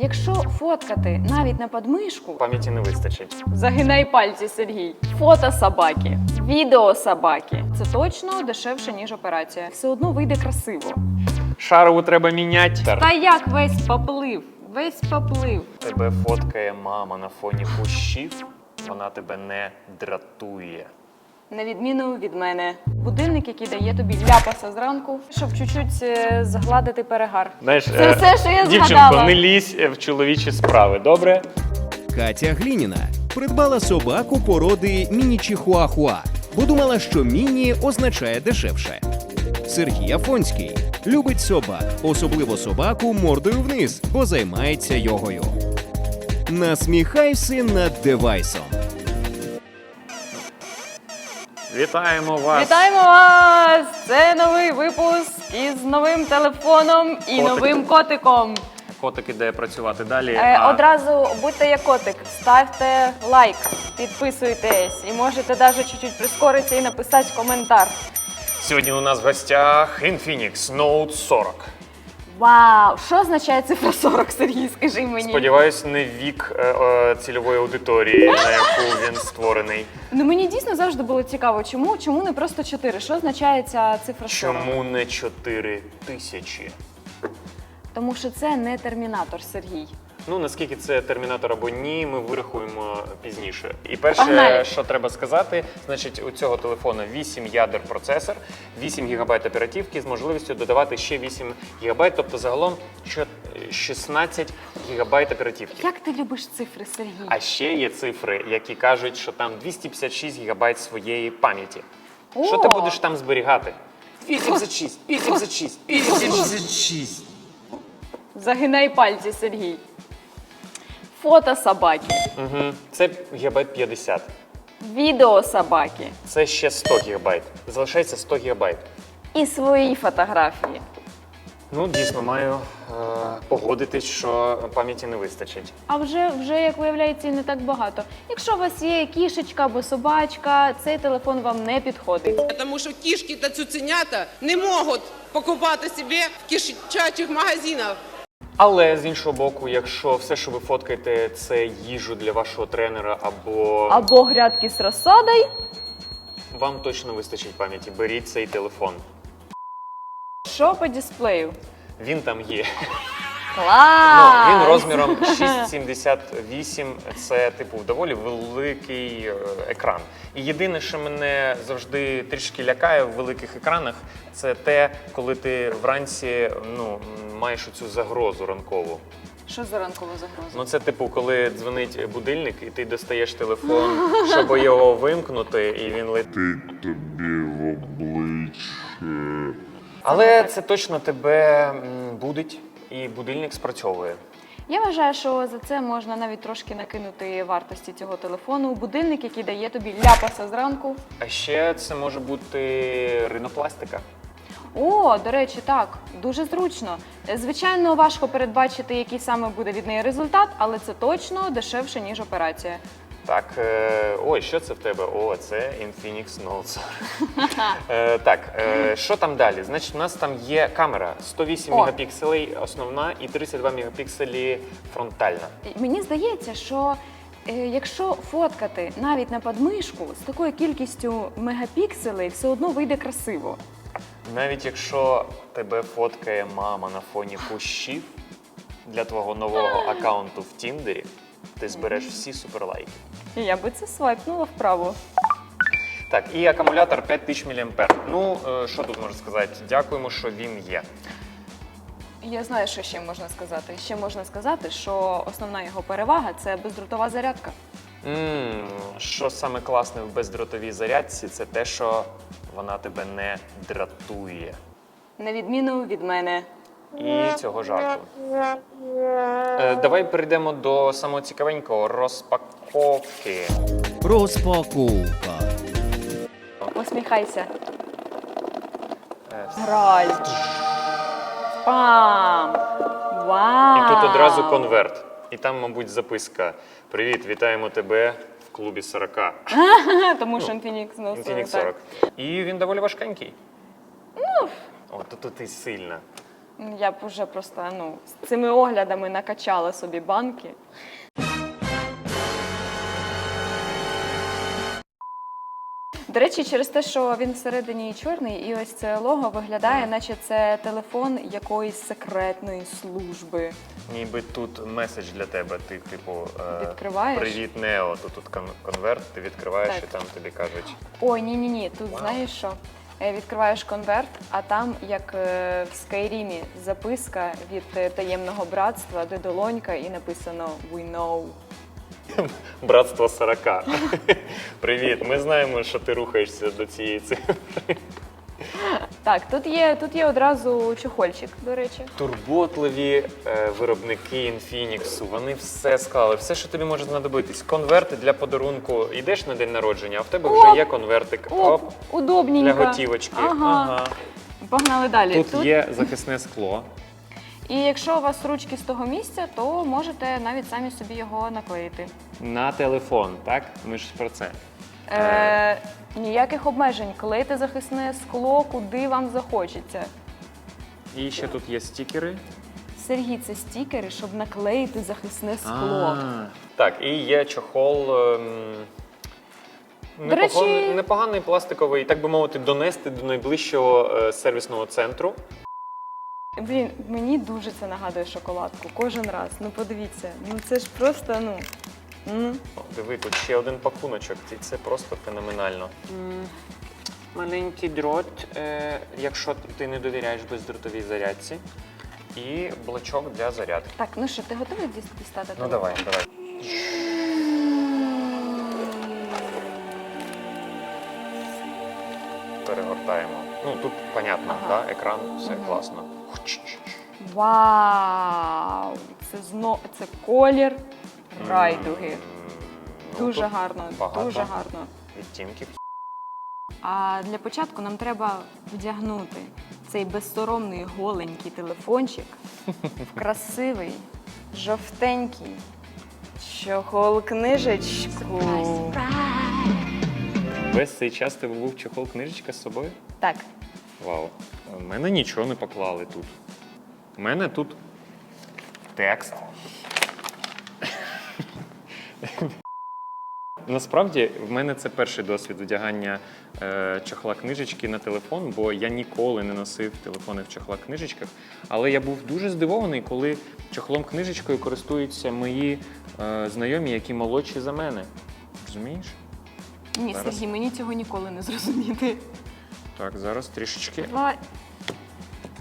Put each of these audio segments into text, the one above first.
Якщо фоткати навіть на подмишку, Пам'яті не вистачить. загинай пальці, Сергій. Фото собаки, відео собаки. Це точно дешевше, ніж операція. Все одно вийде красиво. Шарову треба міняти. Та як весь поплив? Весь поплив. Тебе фоткає мама на фоні кущів, вона тебе не дратує. На відміну від мене, будильник, який дає тобі ляпаса зранку, щоб чуть-чуть е, згладити перегар. Знаєш, Це е, все, що я дівчинко, згадала. не лізь е, в чоловічі справи, добре? Катя Глініна придбала собаку породи міні-чихуахуа, бо думала, що міні означає дешевше. Сергій Афонський любить собак, особливо собаку мордою вниз, бо займається йогою. Насміхайся над девайсом. Вітаємо вас! Вітаємо вас! Це новий випуск із новим телефоном і Котик. новим котиком. Котик іде працювати далі. Е, а Одразу будьте як котик, ставте лайк, підписуйтесь і можете навіть чуть-чуть прискоритися і написати коментар. Сьогодні у нас в гостях Infinix Note 40. Вау! Що означає цифра 40, Сергій? Скажи мені. Сподіваюсь, не вік е, е, цільової аудиторії, на яку він створений. Ну мені дійсно завжди було цікаво, чому, чому не просто 4? Що означає ця цифра 40? Чому не 4 тисячі? Тому що це не термінатор, Сергій. Ну наскільки це термінатор або ні, ми вирахуємо пізніше. І перше, Погнали. що треба сказати, значить, у цього телефону 8 ядер процесор, 8 ГБ оперативки з можливістю додавати ще 8 ГБ, тобто загалом 16 ГБ оперативки. Як ти любиш цифри, Сергій? А ще є цифри, які кажуть, що там 256 ГБ своєї пам'яті. Що ти будеш там зберігати? 86, 86, 86. Загинай пальці, Сергій. Фото собаки, Угу. Це ГБ 50. відео собаки Це ще 100 ГБ. Залишається 100 ГБ. і свої фотографії. Ну, дійсно, маю е, погодитись, що пам'яті не вистачить. А вже, вже, як виявляється, і не так багато. Якщо у вас є кішечка або собачка, цей телефон вам не підходить. Тому що кішки та цуценята не можуть покупати собі в кишачих магазинах. Але з іншого боку, якщо все, що ви фоткаєте, це їжу для вашого тренера або Або грядки з розсадою. вам точно вистачить пам'яті, беріть цей телефон. Що по дисплею? Він там є. Клас! Ну, він розміром 6,78. Це типу доволі великий е, екран. І єдине, що мене завжди трішки лякає в великих екранах, це те, коли ти вранці ну, маєш цю загрозу ранкову. Що за ранкова загроза? Ну це типу, коли дзвонить будильник, і ти достаєш телефон, щоб його вимкнути, і він летить тобі в обличчя. Але це точно тебе м, будить, і будильник спрацьовує. Я вважаю, що за це можна навіть трошки накинути вартості цього телефону. Будильник, який дає тобі ляпаса зранку. А ще це може бути ринопластика. О, до речі, так, дуже зручно. Звичайно, важко передбачити, який саме буде від неї результат, але це точно дешевше, ніж операція. Так, е, ой, що це в тебе? О, це Infinix Note 40. Е, так, е, що там далі? Значить, у нас там є камера 108 О. мегапікселей основна і 32 мегапікселі фронтальна. Мені здається, що якщо фоткати навіть на подмишку з такою кількістю мегапікселей, все одно вийде красиво. Навіть якщо тебе фоткає мама на фоні кущів для твого нового аккаунту в Тіндері, ти збереш всі суперлайки. Я би це свайпнула вправо. Так, і акумулятор 5000 мА. Ну, е, що тут можна сказати? Дякуємо, що він є. Я знаю, що ще можна сказати. Ще можна сказати, що основна його перевага це бездротова зарядка. м що саме класне в бездротовій зарядці, це те, що вона тебе не дратує. На відміну від мене. І цього жарту. Е, давай перейдемо до самого цікавенького розпаковки. Розпаковка. Посміхайся. Е, Граль. Пам! Вау! І тут одразу конверт. І там, мабуть, записка: Привіт, вітаємо тебе в клубі 40. Тому що Infinix, ну, Infinix так. 40. І він доволі важкенький. Ну. О, то, то ти сильна. Я б уже просто ну, з цими оглядами накачала собі банки. До речі, через те, що він всередині чорний, і ось це лого виглядає, наче це телефон якоїсь секретної служби. Ніби тут меседж для тебе. Ти, типу, е, Відкриваєш? Привіт, Нео. Тут тут кон- конверт, ти відкриваєш Так. і там тобі кажуть. Ой, ні, ні. Тут Вау. знаєш що? Е, Відкриваєш конверт, а там, як е, в Скайрімі, записка від е, таємного братства, де долонька, і написано We know. Братство 40. Привіт. Ми знаємо, що ти рухаєшся до цієї цифри. Так, тут є, тут є одразу чохольчик, до речі. Турботливі е, виробники Infinix, вони все склали, все, що тобі може знадобитись. Конверти для подарунку. Йдеш на день народження, а в тебе вже є конвертик. Оп, Оп, удобненько. для готівочки. Ага. Погнали далі. Тут, є захисне скло. І якщо у вас ручки з того місця, то можете навіть самі собі його наклеїти. На телефон, так? Ми ж про це. Е, ніяких обмежень. Клейте захисне скло, куди вам захочеться. І ще тут є стікери. Сергій, це стікери, щоб наклеїти захисне скло. А, Так, і є чохол. ем, До речі- непоганий, непоганий пластиковий, так би мовити, донести до найближчого е, сервісного центру. Блін, мені дуже це нагадує шоколадку. Кожен раз. Ну подивіться, ну це ж просто ну. М. О, Диви, тут ще один пакуночок, і це просто феноменально. Маленький дрот, е, якщо ти не довіряєш бездротовій зарядці. І блочок для зарядки. Так, ну що, ти готовий діс- дістати? Ну давай, давай. Перегортаємо. Ну тут понятно, Ага. да? екран, все Мгм. класно. Вау! Це зно це колір райдуги. Ну, Дуже тут гарно, багато дуже гарно. Відтінків. А для початку нам треба вдягнути цей безсоромний голенький телефончик в красивий, жовтенький чохол книжечку. Весь цей час тебе був чохол книжечка з собою? Так, Вау. У мене нічого не поклали тут. У мене тут текст. Насправді, в мене це перший досвід вдягання е, чохла книжечки на телефон, бо я ніколи не носив телефони в чохлах книжечках. Але я був дуже здивований, коли чохлом книжечкою користуються мої е, знайомі, які молодші за мене. Розумієш? ні, Зараз. Сергій, мені цього ніколи не зрозуміти. Так, зараз трішечки. Давай.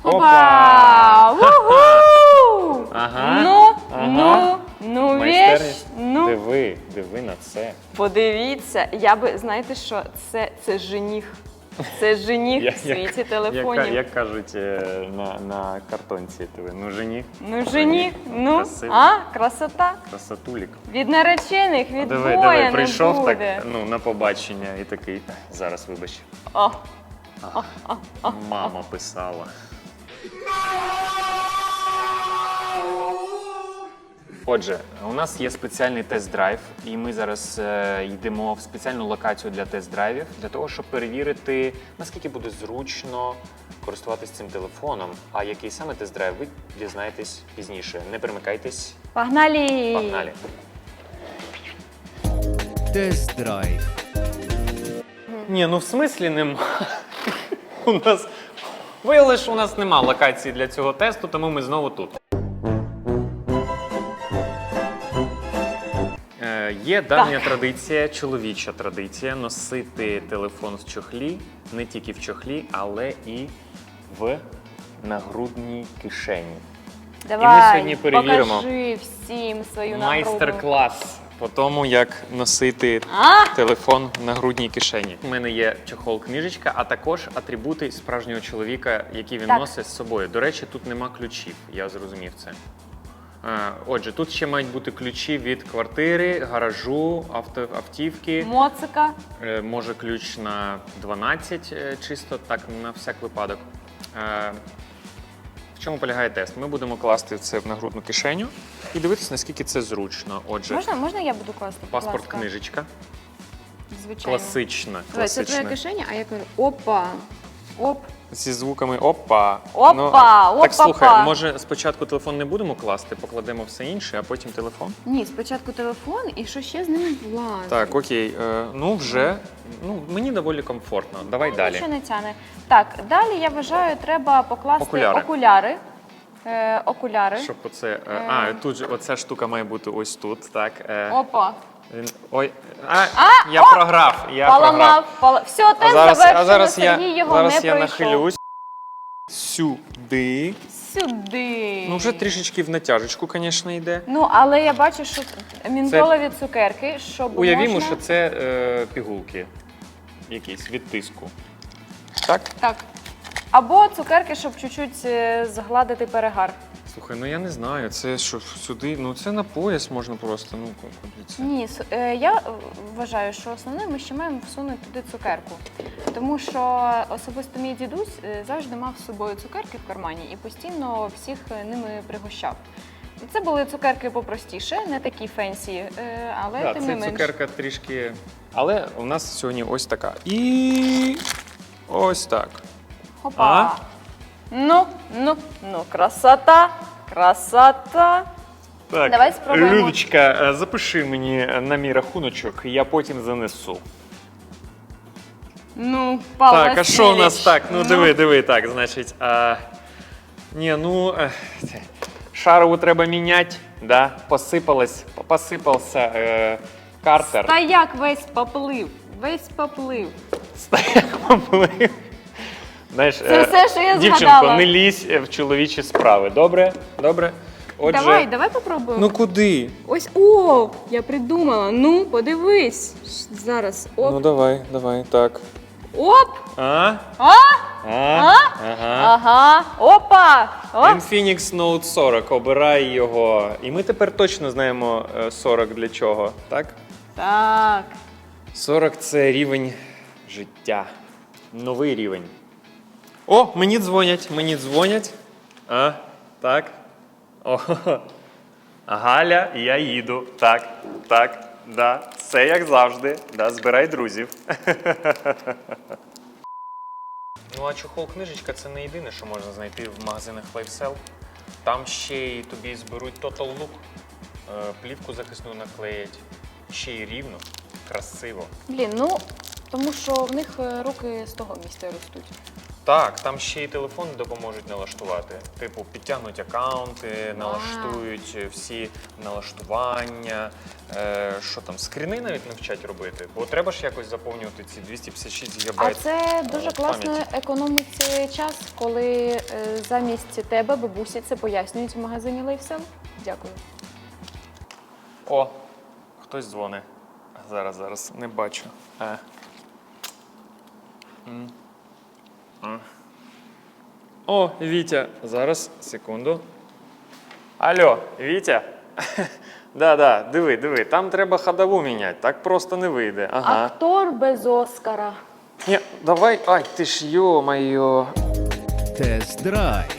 Опа! Опа! Ву-ху! Ага, Ну, ага. ну, ну, Майстерність. ну. Диви, диви на це. Подивіться, я би, знаєте що, це, це жених. Це жених в світі телефонів. Як, як кажуть е, на, на картонці, диви, ну жені, Ну, жених, ну, а, красота. красотулік. Від наречених, від диви, боя диви, не прийшов буде. так ну, на побачення і такий. Зараз вибач. О, Мама писала. Отже, у нас є спеціальний тест-драйв, і ми зараз е, йдемо в спеціальну локацію для тест-драйвів для того, щоб перевірити, наскільки буде зручно користуватись цим телефоном. А який саме тест-драйв, ви дізнаєтесь пізніше. Не перемикайтесь, погнали! погнали. Тест-драйв. Ні, ну в смислі нема. У нас виявилось, що у нас нема локації для цього тесту, тому ми знову тут. Є давня традиція, чоловіча традиція носити телефон в чохлі, не тільки в чохлі, але і в нагрудній кишені. Давай, сьогодні перевіримо. покажи всім свою нагрудну. Майстер-клас по тому, як носити А? телефон в нагрудній кишені. У мене є чохол книжечка, а також атрибути справжнього чоловіка, які він Так. носить з собою. До речі, тут нема ключів, я зрозумів це. Е, Отже, тут ще мають бути ключі від квартири, гаражу, авто, автівки. Моцика. Е, Може ключ на 12 е, чисто, так на всяк випадок. В чому полягає тест? Ми будемо класти це в нагрудну кишеню і дивитися, наскільки це зручно. Отже, Можна, можна я буду класти? паспорт ласка? книжечка. Звичайно. Класична. Давай, це твоя кишеня, а я кажу, опа, оп, зі звуками опа. Опа, Ну, опа-па. Так слухай, може спочатку телефон не будемо класти, покладемо все інше, а потім телефон? Ні, спочатку телефон і що ще з ним влазить. Так, окей. Е, ну вже ну, мені доволі комфортно. Давай далі. Нічого не тяне. Так, далі я вважаю, треба покласти Окуляри. окуляри. Е, окуляри. Щоб оце. е, а, тут же оця штука має бути ось тут. Так. Е, Опа. Він- ой. А, я програв. Я програв. Поламав. Пола... Все, А тест зараз, завершено, а зараз Сергій я, його зараз не я пройшов. нахилюсь сюди. Сюди. Ну, вже трішечки в натяжечку, звісно, йде. Ну, але я бачу, що мінтолові цукерки, щоб Уявімо, можна... що це е, пігулки якісь від тиску. Так? Так. Або цукерки, щоб чуть-чуть е, згладити перегар. Слухай, ну я не знаю, це що сюди, ну це на пояс можна просто. Ну, куди це? Ні, с- е, я е, вважаю, що основне ми ще маємо всунути туди цукерку. Тому що особисто мій дідусь е, завжди мав з собою цукерки в кармані і постійно всіх е, ними пригощав. Це були цукерки попростіше, не такі фенсі, е, але Да, тим це не менш. цукерка трішки. Але у нас сьогодні ось така. І ось так. Хопа. А? Ну, ну, ну, красота, красота. Так, Давай спробуємо. Людочка, е, запиши мені на мій рахуночок, я потім занесу. Ну, Павло так, а що у нас Васильович, так? Ну, диви, диви, так, значить. А, ні, ну. е, це, Шарову треба міняти, да? Посипалось, посипався е, картер. Та як весь поплив, весь поплив. Стояк поплив. Знаєш, Це е, все, що я дівчинко, згадала. не лізь в чоловічі справи. Добре? Добре? Отже, Давай, давай попробуємо. ну куди? Ось о, я придумала. Ну, подивись. Ш- Зараз. Оп. Ну давай, давай, так. Оп. А? А? А? Ага. Ага. Опа. Оп. Infinix Note 40, обирай його. І ми тепер точно знаємо е, 40 для чого, так? Так. 40 це рівень життя. Новий рівень. О, мені дзвонять, мені дзвонять. А, так. О, Галя, я їду. Так, так, да. Все як завжди. Да, збирай друзів. Ну, а чохол книжечка це не єдине, що можна знайти в магазинах LifeSell. Там ще й тобі зберуть Total Look, е, плівку захисну наклеять. Ще й рівно, красиво. Блін, ну тому що в них е, руки з того місця ростуть. Так, там ще й телефон допоможуть налаштувати. Типу, підтягнуть аккаунти, налаштують всі налаштування. Е, що там, скріни навіть навчать робити, бо треба ж якось заповнювати ці 256 А гігабайт. це дуже е, класно пам'яті. економить час, коли е, замість тебе бабусі це пояснюють в магазині LifeSell. Дякую. О, хтось дзвонить. Зараз, зараз, не бачу. Е. М. А. О, Вітя. Зараз, секунду. Алло, Вітя. Да, да, диви, диви, там треба ходову міняти, так просто не вийде. Ага. Актор без Оскара. Ні, давай, ай, ти ж йо-моє. Тест-драйв.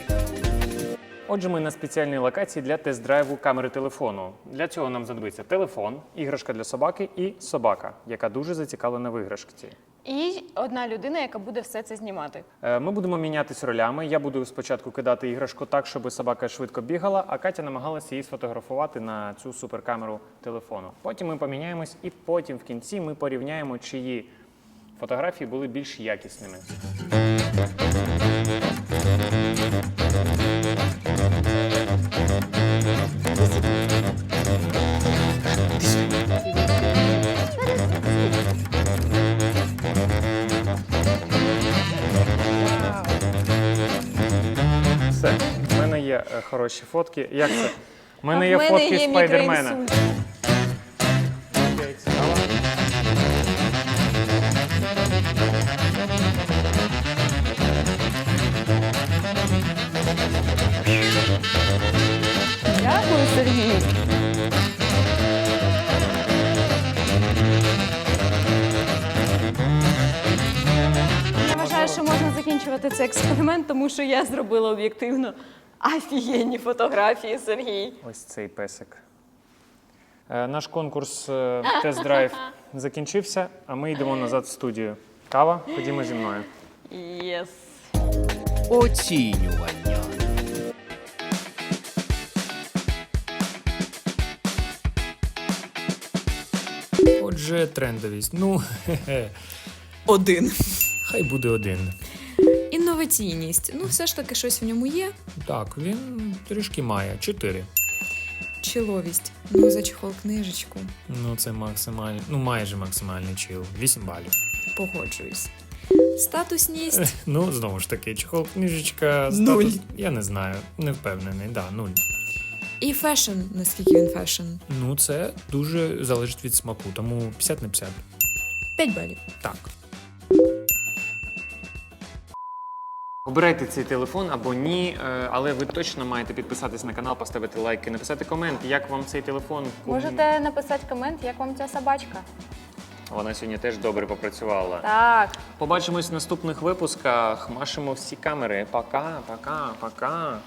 Отже, ми на спеціальній локації для тест-драйву камери телефону. Для цього нам знадобиться телефон, іграшка для собаки і собака, яка дуже зацікавлена в іграшці. І одна людина, яка буде все це знімати. Е, Ми будемо мінятись ролями. Я буду спочатку кидати іграшку так, щоб собака швидко бігала, а Катя намагалася її сфотографувати на цю суперкамеру телефону. Потім ми поміняємось, і потім в кінці ми порівняємо, чиї фотографії були більш якісними. Хороші фотки. Як це? У мене є фотки спайдермена. Окей, цікаво. Дякую, Сергій. Я вважаю, що можна закінчувати цей експеримент, тому що я зробила об'єктивно офігенні фотографії, Сергій. Ось цей песик. Е, Наш конкурс е, тест-драйв закінчився, а ми йдемо назад в студію. Кава, ходімо зі мною. Єс. Оцінювання. Отже, трендовість. Ну, хе-хе, Один. хай буде один. Інноваційність. Ну, все ж таки, щось в ньому є. Так, він трішки має. Чотири. Чиловість. Ну, зачехол книжечку. Ну, це максимальний, ну майже максимальний чил. Вісім балів. Погоджуюсь. Статусність. Ну, знову ж таки, чехол книжечка. Нуль. статус- Я не знаю, не впевнений, да, нуль. І фешн, наскільки він фешн. Ну, це дуже залежить від смаку, тому 50 на 50. 5 балів. Так. Обирайте цей телефон або ні, е, але ви точно маєте підписатись на канал, поставити лайк і написати комент, як вам цей телефон. Можете написати комент, як вам ця собачка. Вона сьогодні теж добре попрацювала. Так. Побачимось в наступних випусках. Машемо всі камери. Пока, пока, пока.